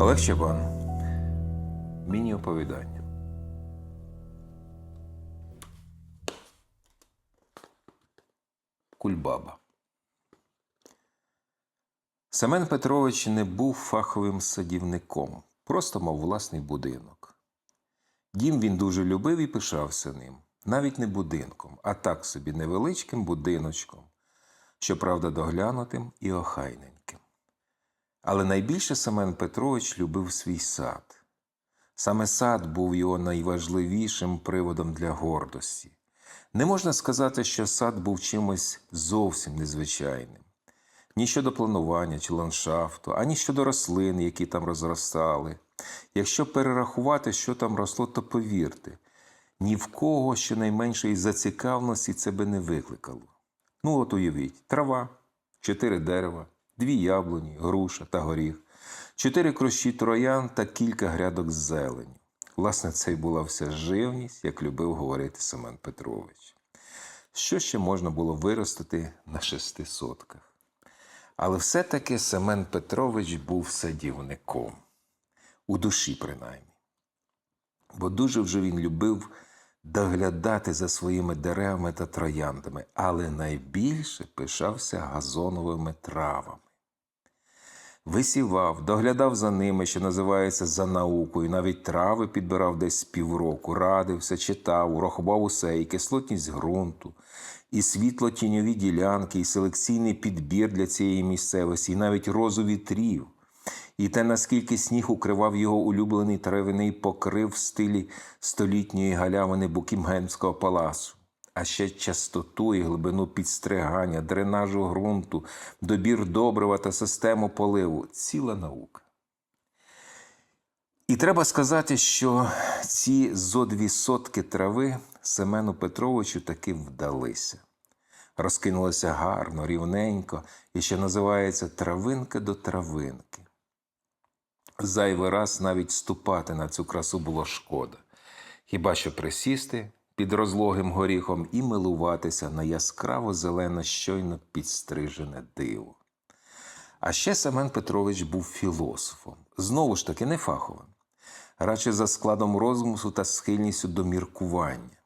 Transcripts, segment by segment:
Олег Чабан. Міні-оповідання. Кульбаба. Семен Петрович не був фаховим садівником, просто мав власний будинок. Дім він дуже любив і пишався ним, навіть не будинком, а так собі невеличким будиночком, щоправда, доглянутим і охайненьким. Але найбільше Семен Петрович любив свій сад. Саме сад був його найважливішим приводом для гордості. Не можна сказати, що сад був чимось зовсім незвичайним. Ні щодо планування чи ландшафту, ані щодо рослин, які там розростали. Якщо перерахувати, що там росло, то повірте, ні в кого щонайменшої зацікавленості це би не викликало. Ну, от уявіть, трава, чотири дерева, дві яблуні, груша та горіх, чотири крощі троян та кілька грядок з зелені. Власне, це й була вся живність, як любив говорити Семен Петрович. Що ще можна було виростити на шести сотках? Але все-таки Семен Петрович був садівником, у душі принаймні. Бо дуже вже він любив доглядати за своїми деревами та трояндами, але найбільше пишався газоновими травами. Висівав, доглядав за ними, що називається за наукою, навіть трави підбирав десь півроку, радився, читав, урахував усе, і кислотність ґрунту, і світло-тіньові ділянки, і селекційний підбір для цієї місцевості, і навіть розу вітрів, і те, наскільки сніг укривав його улюблений травяний покрив в стилі столітньої галявини Букінгемського палацу а ще частоту і глибину підстригання, дренажу ґрунту, добір добрива та систему поливу ціла наука. І треба сказати, що ці зо дві сотки трави Семену Петровичу таки вдалися. Розкинулося гарно, рівненько і що називається травинка до травинки. Зайвий раз навіть ступати на цю красу було шкода. Хіба що присісти під розлогим горіхом і милуватися на яскраво зелене, щойно підстрижене диво. А ще Семен Петрович був філософом, знову ж таки, не фаховим, радше за складом розмусу та схильністю до міркування.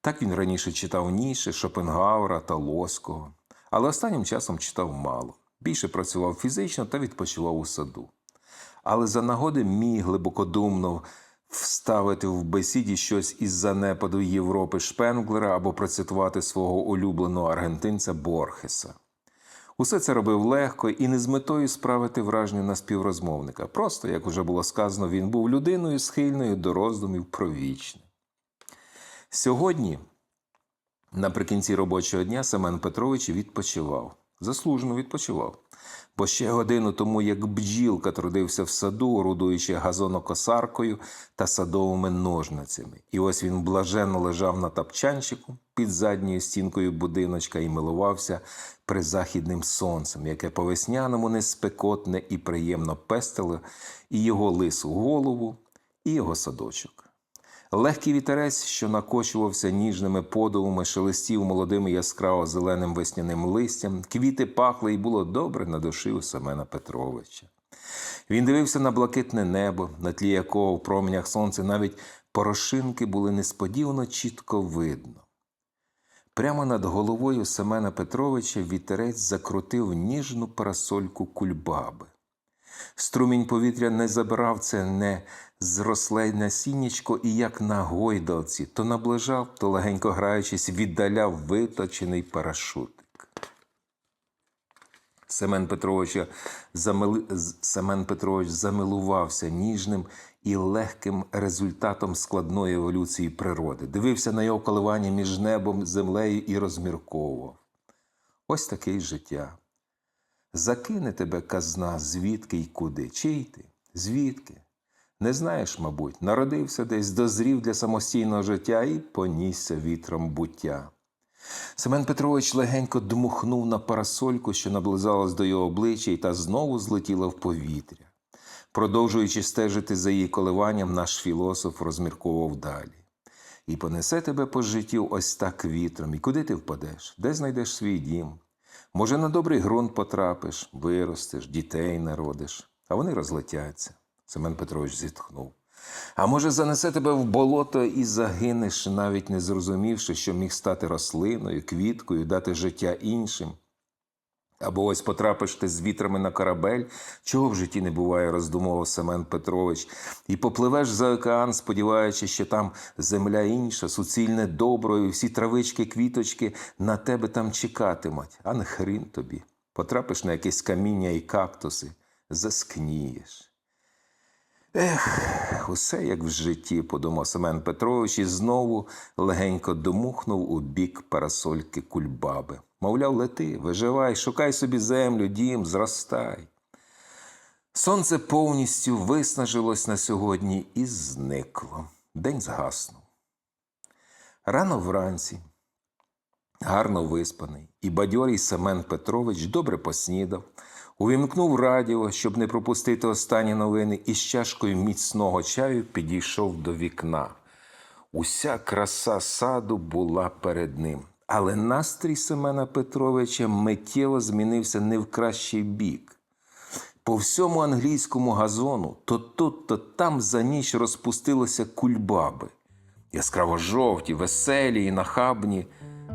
Так він раніше читав Ніше, Шопенгауера та Лоського, але останнім часом читав мало. Більше працював фізично та відпочивав у саду. Але за нагоди міг глибокодумно вставити в бесіді щось із занепаду Європи Шпенглера або процитувати свого улюбленого аргентинця Борхеса. Усе це робив легко і не з метою справити враження на співрозмовника. Просто, як уже було сказано, він був людиною схильною до роздумів про вічне. Сьогодні, наприкінці робочого дня, Семен Петрович відпочивав. Заслужено відпочивав. Бо ще годину тому, як бджілка трудився в саду, орудуючи газонокосаркою та садовими ножницями. І ось він блаженно лежав на тапчанчику під задньою стінкою будиночка і милувався призахідним сонцем, яке по весняному неспекотне і приємно пестило і його лису голову, і його садочок. Легкий вітерець, що накочувався ніжними подувами, шелестів молодим яскраво зеленим весняним листям, квіти пахли і було добре на душі у Семена Петровича. Він дивився на блакитне небо, на тлі якого в променях сонця навіть порошинки були несподівано чітко видно. Прямо над головою Семена Петровича вітерець закрутив ніжну парасольку кульбаби. Струмінь повітря не забирав це не зросле насіннячко і як на гойдалці, то наближав, то легенько граючись, віддаляв виточений парашутик. Семен Петрович, замили... Семен Петрович замилувався ніжним і легким результатом складної еволюції природи, дивився на його коливання між небом, землею і розмірковував. Ось таке життя. Закине тебе казна, звідки й куди? Чий ти? Звідки? Не знаєш, мабуть, народився десь, дозрів для самостійного життя і понісся вітром буття. Семен Петрович легенько дмухнув на парасольку, що наблизалась до його обличчя, і та знову злетіла в повітря. Продовжуючи стежити за її коливанням, наш філософ розмірковував далі. І понесе тебе по життю ось так вітром. І куди ти впадеш? Де знайдеш свій дім? Може, на добрий ґрунт потрапиш, виростеш, дітей народиш, а вони розлетяться. Семен Петрович зітхнув. А може, занесе тебе в болото і загинеш, навіть не зрозумівши, що міг стати рослиною, квіткою, дати життя іншим. Або ось потрапиш ти з вітрами на корабель, чого в житті не буває, роздумував Семен Петрович, і попливеш за океан, сподіваючись, що там земля інша, суцільне добро, і всі травички, квіточки на тебе там чекатимуть, а не хрін тобі. Потрапиш на якесь каміння і кактуси, заскнієш. Ех, усе як в житті, подумав Семен Петрович і знову легенько домухнув у бік парасольки кульбаби. Мовляв, лети, виживай, шукай собі землю, дім, зростай. Сонце повністю виснажилось на сьогодні і зникло. День згаснув. Рано вранці, гарно виспаний, і бадьорий Семен Петрович добре поснідав, увімкнув радіо, щоб не пропустити останні новини, і з чашкою міцного чаю підійшов до вікна. Уся краса саду була перед ним. Але настрій Семена Петровича миттєво змінився не в кращий бік. По всьому англійському газону то тут, то там за ніч розпустилися кульбаби. Яскраво жовті, веселі і нахабні.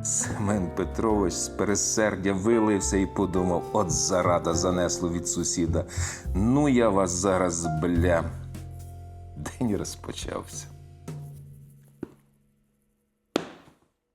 Семен Петрович з пересердя вилився і подумав: от зарада занесло від сусіда. Ну я вас зараз бля. День розпочався.